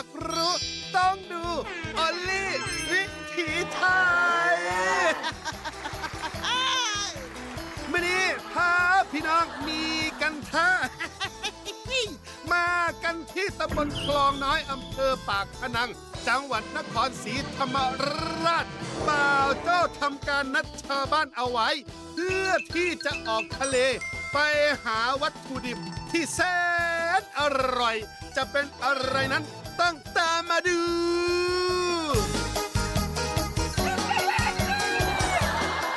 ากรู้ต้องดูออลลี่วิถีไทยมื่อนี้พาพี่น้องมีกันท่ามากันที่ตำบลคลองน้อยอำเภอปากพนัง จังหวัดนครศรีธรรมราชบ่าวเจ้าทำการนัดชาวบ้านเอาไว้ เพื่อที่จะออกทะเล ไปหาวัตถุดิบที่แสนอร่อย จะเป็นอะไรนั้น มมาดู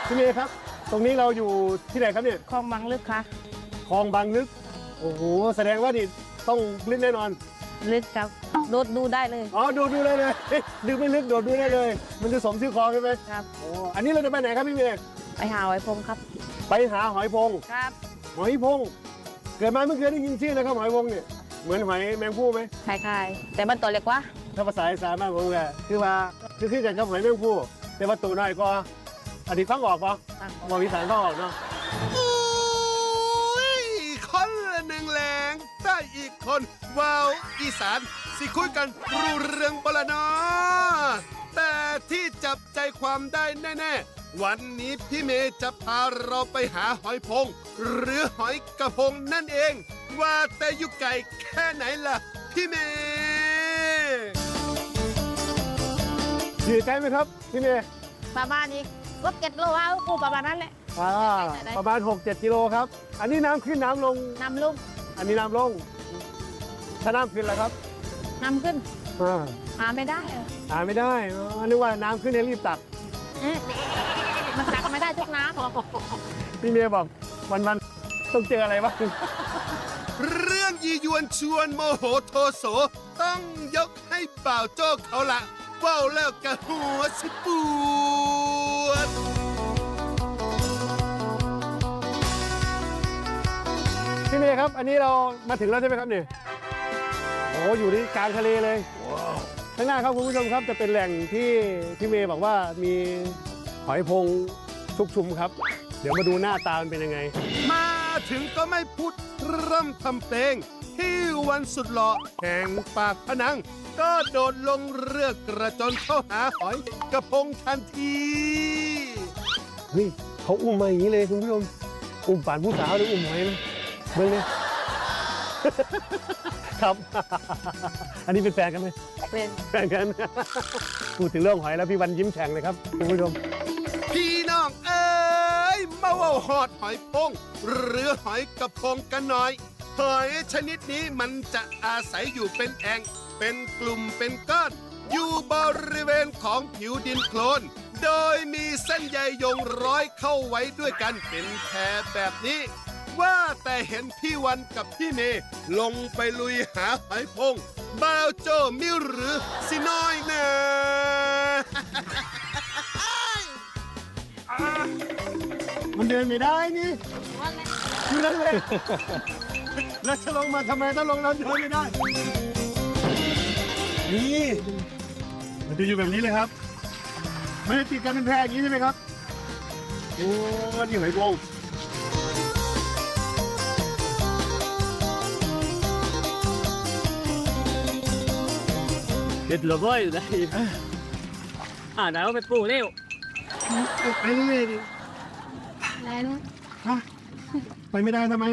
พี่เมย์ครับ ตรงนี้เราอยู่ที่ไหนครับเนี่ยคลองบางลึกค่ะคลองบางลึก โอ้โห แสดงว่านี่ต้องลึกแน่นอน ลึกครับโดดดูได้เลยอ๋อ ดูดูได้เลยลึกไม่ลึกโดดดูได้เลย มันจะสมชื่อคลองใช่ไหมครับ โอ้อันนี้เราจะไปไหนครับพี่เมย์ไปหาหอยพงครับไปหาหอยพง ครับ หอยพง เกิดมาไม่เคยได้ยินชื่อนะครับหอยพงเนี่ย เหมือนหอยแมงผู้ไหมคล้ายๆ แต่มันตัวเล็กกว่าถ้าภาษาอีสานบ้านผมก็คือว่าคือคือกันกับหอยแมงผู้แต่ว่าตัวน้อยก็อันนี้ฟังออกปะมองอีสานฟังออกเนาะอุ้ยคนละหนึ่งแหลงได้อีกคนว้าวอีสานสิคุยกันรู้เรื่องบละเนาะแต่ที่จับใจความได้แน่ๆ วันนี้พี่เมย์จะพาเราไปหาหอยพง หรือหอยกระพงนั่นเอง ว่าแต่อยู่ไก่แค่ไหนล่ะ พี่เมย์อยู่ใกล้ไหมครับพี่เมย์ประมาณอีกรถเก็ดโลว่ากูประมาณนั้นแหละ อ่าประมาณ 6-7กิโลครับ อันนี้น้ำขึ้นน้ำลง นำลูกอันนี้น้ำลง ถ้าน้ำขึ้นแล้วครับนำขึ้น อ่าหาไม่ได้เออหาไม่ได้อ๋อนึกว่าน้ำขึ้นให้รีบตัก เอ๊ะมันตักไม่ได้ทุกน้ำหรอกพี่เมย์บอกวันๆต้องเจออะไรวะ เรื่องยียวนชวนโมโหโทโส ต้องยกให้บ่าวโจ้เขาละเว้าแล้วกะหัวสิปวด พี่เมย์ครับ อันนี้เรามาถึงแล้วใช่ไหมครับเนี่ยโอ้อยู่ที่กลางทะเลเลยข้างหน้าครับคุณผู้ชมครับจะเป็นแหล่งที่พี่เมย์บอกว่ามีหอยพงชุกชุมครับ เดี๋ยวมาดูหน้าตามันเป็นยังไง มา ถึงก็ไม่พูดร่ำทำเพลง ที่วันสุดหล่อแห่งปากพนัง ก็โดดลงเรือกระจนเข้าหาหอยกระพงทันที เฮ้ยเขาอุ้มมาอย่างนี้เลยคุณผู้ชมอุ้มป่านผู้สาวหรืออุ้มหอยนะเบิ่งเลยครับ อันนี้เป็นแฟนกันไหมเป็นแฟนกัน พูดถึงเรื่องหอยแล้วพี่วันยิ้มแฉ่งเลยครับคุณผู้ชมพี่น้องเอ้ย มาเว่าหอดหอยพงหรือหอยกระพงกันหน่อย หอยชนิดนี้มันจะอาศัยอยู่เป็นแอง เป็นกลุ่มเป็นก้อน อยู่บริเวณของผิวดินโคลน โดยมีเส้นใยยงร้อยเข้าไว้ด้วยกันเป็นแพรแบบนี้ ว่าแต่เห็นพี่วันกับพี่เมย์ลงไปลุยหาหอยพงบาวโจมิวหรือสิน้อยนะ มันเดินไม่ได้นี่อยู่นั่นเลยแล้วจะลงมาทำไมถ้าลงแล้วเดินไม่ได้ นี่มันจะอยู่แบบนี้เลยครับ ไม่ได้ติดกันเป็นแพรอย่างนี้ใช่ไหมครับ โอ้นี่หอยโกงเด็ดเหลือเว้ยอยู่ได้อ่าเดี๋ยวไปปลูกเร็วไปเรื่อยๆดิอะ ไรนะฮะไปไม่ได้ทำไม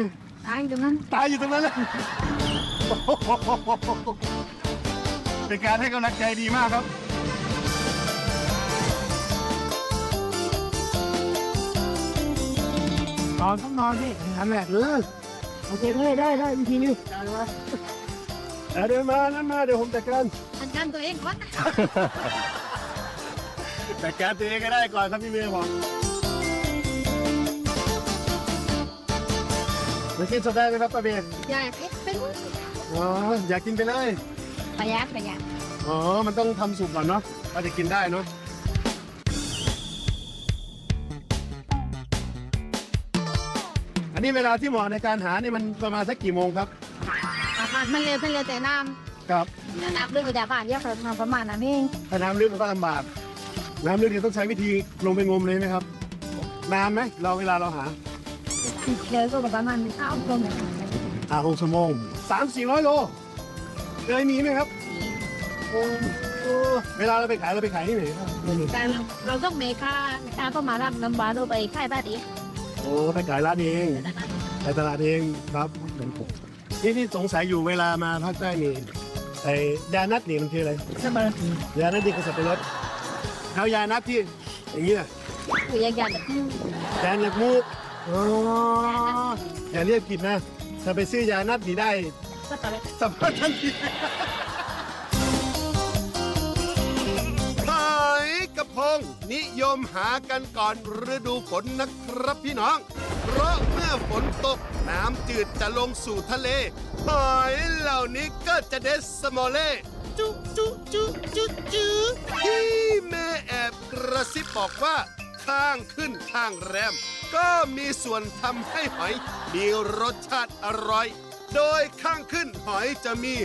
ตายตรงนั้น ตายอยู่ตรงนั้นเลยเป็นการให้กำลังใจดีมากครับ นอนต้องนอนสิทันแหละเออโอเคได้ได้ได้วิธีนี้ได้ไหมเดี๋ยวมานั่นมาเดี๋ยวผมจัดการจัดการตัวเองก่อนจัดการตัวเองก็ได้ก่อนครับพี่เมย์บอก มากินสดได้ไหมครับป้าเบนอยากให้เป็นอ๋ออยากกินไปเลยประหยัดประหยัดอ๋อมันต้องทำสุกก่อนเนาะว่าจะกินได้เนาะอันนี้เวลาที่เหมาะในการหานี่มันประมาณสักกี่โมงครับอาหารมันเร็วมันเร็วแต่น้ครับำน้ำเรื่องกระดาษผ่านเยอะครับประมาณนั้นเองถ้าน้ำลึกมันก็ลำบากน้ำลึกเนี่ยต้องใช้วิธีลงไปงมเลยไหมครับนานไหมเราเวลาเราหา เดี๋ยวก็ประมาณเก้าตรงนี้หาหกชั่วโมงสามสี่ร้อยโลเคยมีไหมครับโอ้โอ้เวลาเราไปขายเราไปขายที่ไหนครับแต่เราต้องเมค่าค่าก็มารับน้ำบาเราไปค่ายบ้านอีกโอ้ไปขายร้านเองไปตลาดเองครับนี่ที่สงสัยอยู่เวลามาภาคใต้นี่ไอ้ยานัดนี่มันคืออะไรสบายยานัดนี่คือสับปะรดแล้วยานัดที่อย่างเงี้ยคือยากๆแบบแดนหลักมูก อ๋ออย่าเรียกผิดนะ ถ้าไปซื้อยานัดนีได้ก็ตอนแรกสัมภาษณ์ทันทีหอยกระพง นิยมหากันก่อนฤดูฝนนะครับพี่น้อง เพราะเมื่อฝนตกน้ำจืดจะลงสู่ทะเลหอยเหล่านี้ก็จะเดสโมเลจุจุจุจุจุที่แม่แอบกระซิบบอกว่า ข้างขึ้นข้างแรม ก็มีส่วนทำให้หอยมีรสชาติอร่อย โดยข้างขึ้นหอยจะมี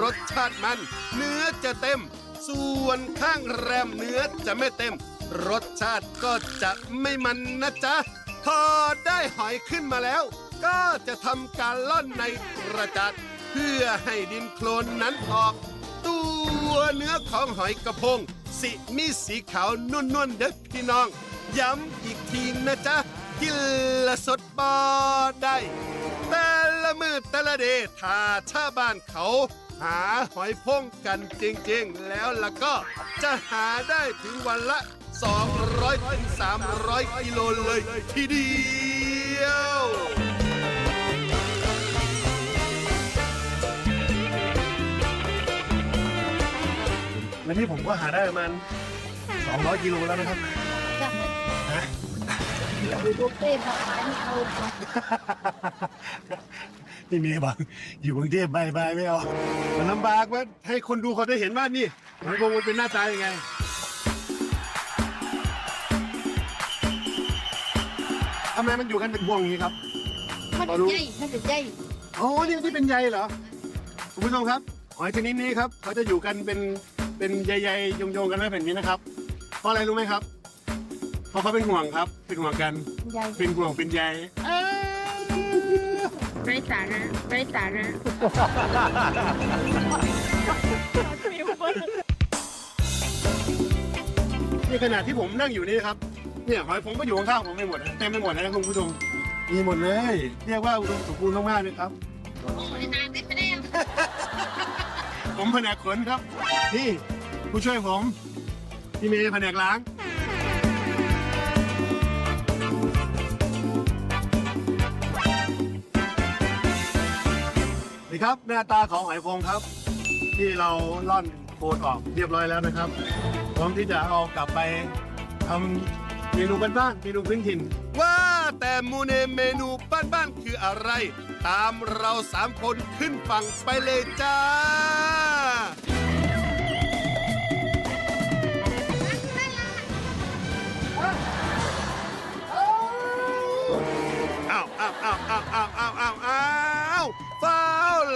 รสชาติมัน เนื้อจะเต็ม ส่วนข้างแรมเนื้อจะไม่เต็ม รสชาติก็จะไม่มันนะจ๊ะ พอได้หอยขึ้นมาแล้ว ก็จะทำการล่อนในกระจัดเพื่อให้ดินโคลนนั้นออก ตัวเนื้อของหอยกระพง สิมีสีขาวนวลๆเด็กพี่น้อง ย้ำอีกทีนะจ๊ะ กินละสดบอได้ แต่ละมือแต่ละเดย์ถ้าชาวบ้านเขา หาหอยพงกันจริงๆ แล้วล่ะก็จะหาได้ถึงวันละ 200ถึง300 กิโลเลยทีเดียววันนี้ผมก็หาได้ประมาณ200กิโลแล้วนะครับ ดูบุฟเฟ่ต์มาขายเอานี่เมย์บอกอยู่กรุงเทพบายบายไม่เอามันลำบากว่าให้คนดูเขาได้เห็นว่านี่หอยพงมันเป็นหน้าตายังไง ทำไมมันอยู่กันเป็นพวงอย่างนี้ครับ มันใหญ่มันใหญ่อ๋อนี่ที่เป็นใยเหรอ คุณผู้ชมครับ หอยชนิดนี้ครับ เขาจะอยู่กันเป็นเป็นใยๆโยงๆกันไว้แบบนี้นะครับ เพราะอะไรรู้ไหมครับ เพราะเขาเป็นห่วงครับ เป็นห่วงกันใหญ่เป็นห่วงเป็นใยเอ้ยไร้สาระไร้สาระนี่ขนาดที่ผมนั่งอยู่นี่ครับ เนี่ยหอยผมก็อยู่ข้างๆผมไปหมดเต็มไปหมดนะคุณผู้ชม มีหมดเลย เรียกว่าอุดมสมบูรณ์มากๆเลยครับผมแผนกขนครับ นี่ผู้ช่วยผม พี่เมย์แผนกล้าง ครับหน้าตาของหอยพงครับ ที่เราล่อนโคนออกเรียบร้อยแล้วนะครับพร้อมที่จะเอากลับไปทำเมนูบ้านๆเมนูพื้นถิ่น ว่าแต่มูเนเมนูบ้านๆคืออะไร ตามเราสามคนขึ้นฝั่งไปเลยจ้า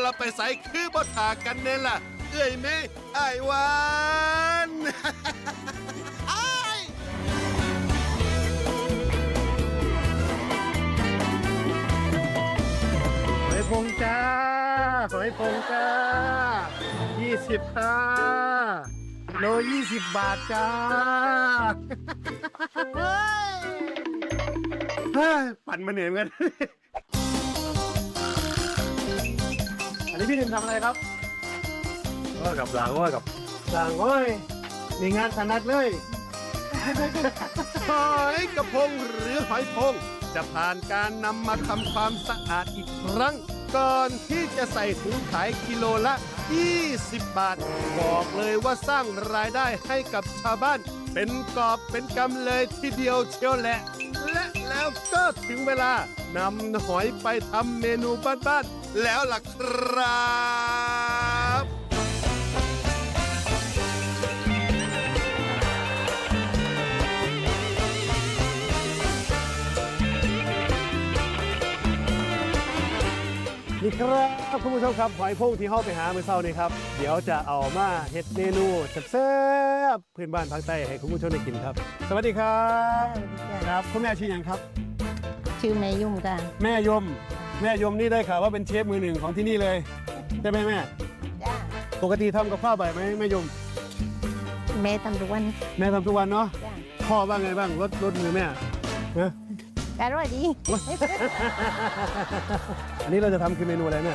าวเราไปใส่คือบทากันเนี่ยล่ะ เอ้ยเมย์ไอ้ายหวานอ้ายหอยพงจ้าหอยพงจ้า20ค่ะโล20บาทจ้า เฮ้ย ปั่นมาเหนื่อยเหมือนกัน นนี้พี่หนึ่งทำอะไรครับว่ากับหลังว่ากับสั่งโอ้ยมีงานถนัดเลย หอยกระพงหรือหอยพง จะผ่านการนำมาทำความสะอาดอีกครั้ง ก่อนที่จะใส่ถุงขายกิโลละ 20 บาท บอกเลยว่าสร้างรายได้ให้กับชาวบ้าน เป็นกอบเป็นกำเลยทีเดียวเชียวแหละ และแล้วก็ถึงเวลานำหอยไปทำเมนูบ้านๆ แล้วล่ะครับนี่ครับคุณผู้ชมครับหอยพงที่เข้าไปหาเมื่อเช้านี้ครับ เดี๋ยวจะเอามาเฮ็ดเมนูแซ่บๆพื้นบ้านภาคใต้ให้คุณผู้ชมได้กินครับ สวัสดีครับครับคุณแม่ชื่อหยังครับ ชื่อแม่ยุ่งจ้ะแม่ยม แม่ยมนี่ได้ข่าวว่าเป็นเชฟมือหนึ่งของที่นี่เลยใช่ไหมแม่ จ้าปกติทำกับข้าวบ่อยไหมแม่ยม แม่ทำทุกวันแม่ทำทุกวันเนาะจ้ะพ่อบ้างไงบ้างรถรถมือแม่นะอร่อยดีอันนี้เราจะทำคือเมนูอะไรแม่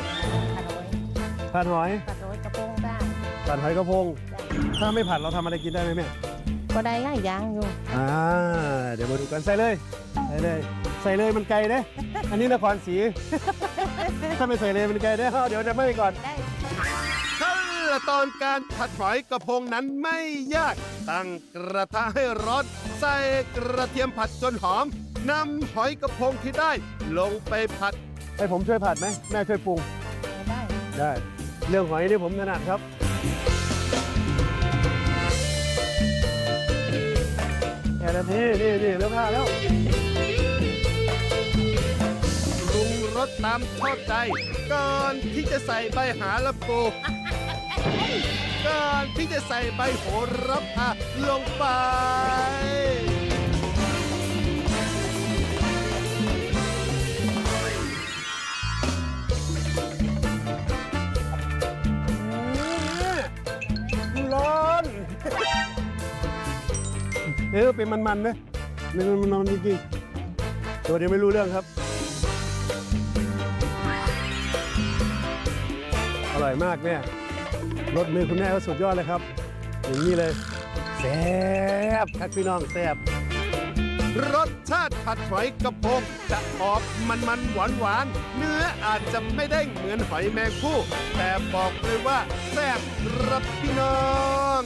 อร่อยผัดหอยผัดโรยกระโปรงได้ผัดหอยกระพง จ้ะถ้าไม่ผัดเราทำอะไรกินได้ไหมแม่ ก็ได้ง่ายอยางอยู่อ่า เดี๋ยวมาดูกันใส่เลย ใส่เลย ใส่เลยมันไกลเด้ อันนี้นครศรี ถ้าไม่ใส่เลยมันไกลเด้เอาเดี๋ยวจะไม่ก่อน ได้ขั้นตอนการผัดหอยกระพงนั้นไม่ยาก ตั้งกระทะให้ร้อน ใส่กระเทียมผัดจนหอมนำหอยกระพงที่ได้ ลงไปผัด ให้ผมช่วยผัดไหมแม่ช่วยปรุง ได้ได้ เรื่องหอยนี่ผมถนัดครับ แค่นาทีนี่นี่เริ่มผ้าแล้ว ตามชอบใจ ก่อนที่จะใส่ใบหาละโพก่อนที่จะใส่ใบโหระพาลงไปร้อนเออเป็นมันๆนะมันมันมันจริงๆตัวเดียวไม่รู้เรื่องครับ ร่อยมากแม่รสมือคุณแม่ก็สุดยอดเลยครับ อย่างนี้เลยแซ่บครับพี่น้องแซ่บรสชาติผัดหอยกระพงจะออกมันมันหวานหวานเนื้ออาจจะไม่ได้เหมือนหอยแมงผู้แต่บอกเลยว่าแซ่บรับพี่น้อง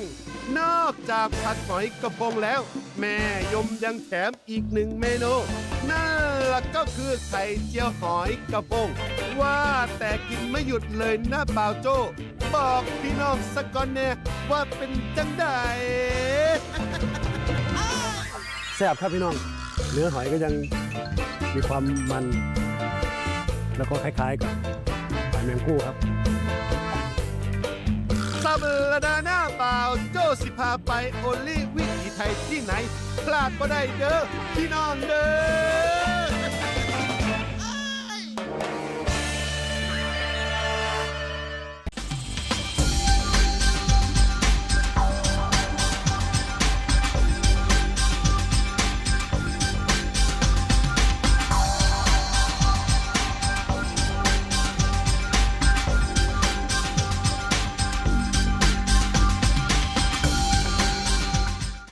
นอกจากผัดหอยกระพงแล้ว แม่ยมยังแถมอีกหนึ่งเมนู นั่นละก็คือไข่เจียวหอยกระพงว่าแต่กินไม่หยุดเลยนะบ่าวโจ้บอกพี่น้องสกก่อนแน่ว่าเป็นจังไดแซ่บครับพี่น้อง เนื้อหอยก็ยังมีความมัน แล้วก็คล้ายๆกับหอยแมงคู่ครับสัปดาห์หน้าเปล่าโจสิพาไปโอลี่วิถี ไทยที่ไหน พลาดก็ได้เด้อพี่น้องเด้อ